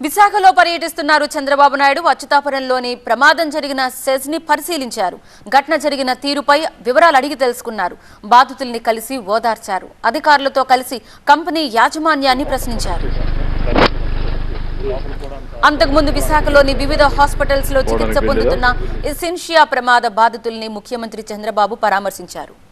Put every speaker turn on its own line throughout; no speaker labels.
విశాఖలో పర్యటిస్తున్నారు చంద్రబాబు నాయుడు. అచ్యుతాపురంలోని ప్రమాదం జరిగిన సెజ్ని పరిశీలించారు. ఘటన జరిగిన తీరుపై వివరాలు అడిగి తెలుసుకున్నారు. బాధితుల్ని కలిసి ఓదార్చారు. అధికారులతో కలిసి కంపెనీ యాజమాన్యాన్ని ప్రశ్నించారు. అంతకుముందు విశాఖలోని వివిధ హాస్పిటల్స్లో చికిత్స పొందుతున్న ఎసెన్షియా ప్రమాద బాధితుల్ని ముఖ్యమంత్రి చంద్రబాబు పరామర్శించారు.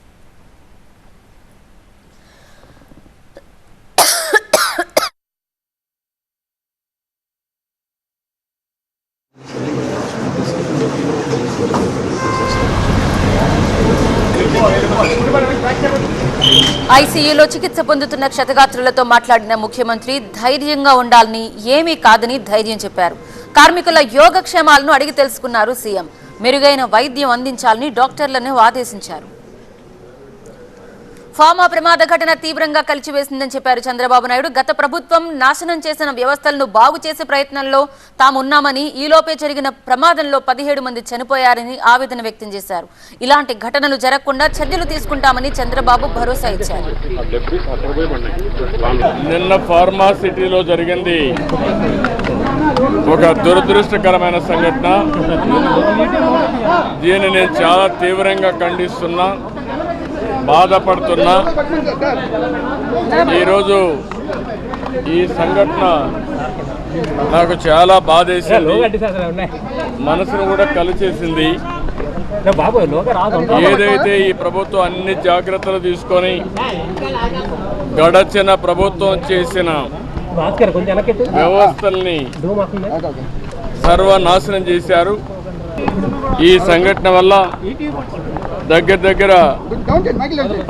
ఐసీయూలో చికిత్స పొందుతున్న క్షతగాత్రులతో మాట్లాడిన ముఖ్యమంత్రి ధైర్యంగా ఉండాలని ఏమీ కాదని ధైర్యం చెప్పారు. కార్మికుల యోగక్షేమాలను అడిగి తెలుసుకున్నారు సీఎం. మెరుగైన వైద్యం అందించాలని డాక్టర్లను ఆదేశించారు. ఫామా ప్రమాద ఘటన తీవ్రంగా కలిచివేసిందని చెప్పారు చంద్రబాబు నాయుడు. గత ప్రభుత్వం నాశనం చేసిన వ్యవస్థలను బాగు చేసే ప్రయత్నంలో తామున్నామని ఈలోపే జరిగిన ప్రమాదంలో పదిహేడు మంది చనిపోయారని ఆవేదన వ్యక్తం చేశారు. ఇలాంటి ఘటనలు జరగకుండా చర్యలు తీసుకుంటామని చంద్రబాబు భరోసా ఇచ్చారు.
నిన్న ఫార్మాసిటీలో జరిగింది ఒక దురదృష్టకరమైన సంఘటన. దీన్ని నేను చాలా తీవ్రంగా ఖండిస్తున్నా. బాధపడుతున్నా ఈరోజు ఈ సంఘటన నాకు చాలా బాధేసింది. మనసును కూడా కలిచేసింది ఏదైతే ఈ ప్రభుత్వం అన్ని జాగ్రత్తలు తీసుకొని గడచిన ప్రభుత్వం చేసిన వ్యవస్థల్ని సర్వనాశనం చేశారు. ఈ సంఘటన వల్ల దగ్గర దగ్గర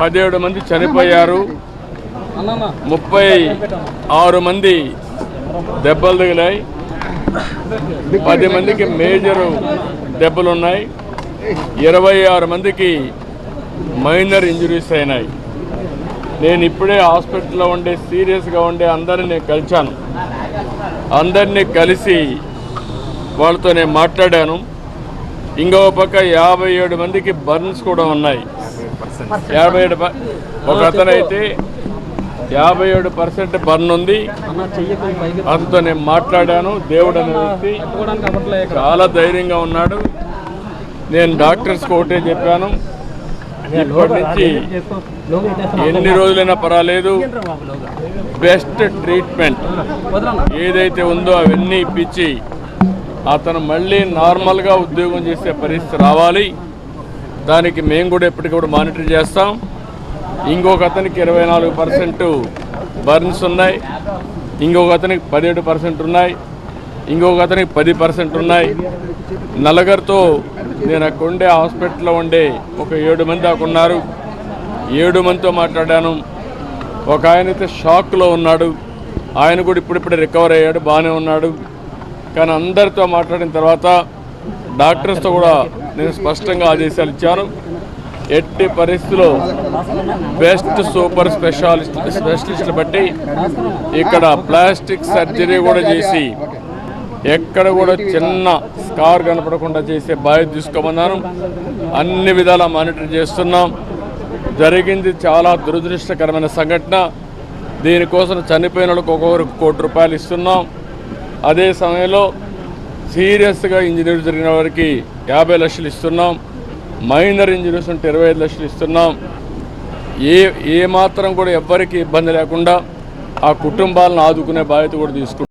పదిహేడు మంది చనిపోయారు. ముప్పై ఆరు మంది దెబ్బలు తగిలాయి. పది మందికి మేజర్ దెబ్బలు ఉన్నాయి ఇరవై ఆరు మందికి మైనర్ ఇంజరీస్ అయినాయి. నేను ఇప్పుడే హాస్పిటల్లో ఉండే సీరియస్గా ఉండే అందరిని కలిశాను అందరినీ కలిసి వాళ్ళతో నేను మాట్లాడాను. ఇంకో పక్క యాభై ఏడు మందికి బర్న్స్ కూడా ఉన్నాయి. యాభై ఏడు ఒక అతనైతే యాభై ఏడు పర్సెంట్ బర్న్ ఉంది. అతనితో నేను మాట్లాడాను. దేవుడు అనే వ్యక్తి చాలా ధైర్యంగా ఉన్నాడు. నేను డాక్టర్స్ ఒకటే చెప్పాను. ఇప్పటి నుంచి ఎన్ని రోజులైనా పర్వాలేదు. బెస్ట్ ట్రీట్మెంట్ ఏదైతే ఉందో అవన్నీ ఇప్పించి అతను మళ్ళీ నార్మల్గా ఉద్యోగం చేసే పరిస్థితి రావాలి. దానికి మేము కూడా ఎప్పటికప్పుడు మానిటర్ చేస్తాం. ఇంకొక అతనికి ఇరవై నాలుగు పర్సెంట్ బర్న్స్ ఉన్నాయి. ఇంకొక అతనికి పదిహేడు పర్సెంట్ ఉన్నాయి. ఇంకొక అతనికి పది పర్సెంట్ ఉన్నాయి. నలగరితో నేను అక్కడ ఉండే హాస్పిటల్లో ఉండే ఒక ఏడు మంది దాకా ఉన్నారు. ఏడు మందితో మాట్లాడాను. ఒక ఆయన అయితే షాక్లో ఉన్నాడు. ఆయన కూడా ఇప్పుడిప్పుడే రికవర్ అయ్యాడు. బాగానే ఉన్నాడు. కానీ అందరితో మాట్లాడిన తర్వాత డాక్టర్స్తో కూడా నేను స్పష్టంగా ఆదేశాలు ఇచ్చాను. ఎట్టి పరిస్థితిలో బెస్ట్ సూపర్ స్పెషాలిస్ట్ స్పెషలిస్టులు బట్టి ఇక్కడ ప్లాస్టిక్ సర్జరీ కూడా చేసి ఎక్కడ కూడా చిన్న స్కార్ కనపడకుండా చేసే బాధ్యత తీసుకోమన్నాను. అన్ని విధాలా మానిటర్ చేస్తున్నాం. జరిగింది చాలా దురదృష్టకరమైన సంఘటన. దీనికోసం చనిపోయిన వాళ్ళకి ఒక్కొక్కరికి కోటి రూపాయలు ఇస్తున్నాం. అదే సమయంలో సీరియస్గా ఇంజనీర్ జరిగిన వారికి యాభై లక్షలు ఇస్తున్నాం. మైనర్ ఇంజనీర్స్ ఉంటే ఇరవై ఐదు లక్షలు ఇస్తున్నాం. ఏ ఏ మాత్రం కూడా ఎవ్వరికి ఇబ్బంది లేకుండా ఆ కుటుంబాలను ఆదుకునే బాధ్యత కూడా తీసుకుంటాం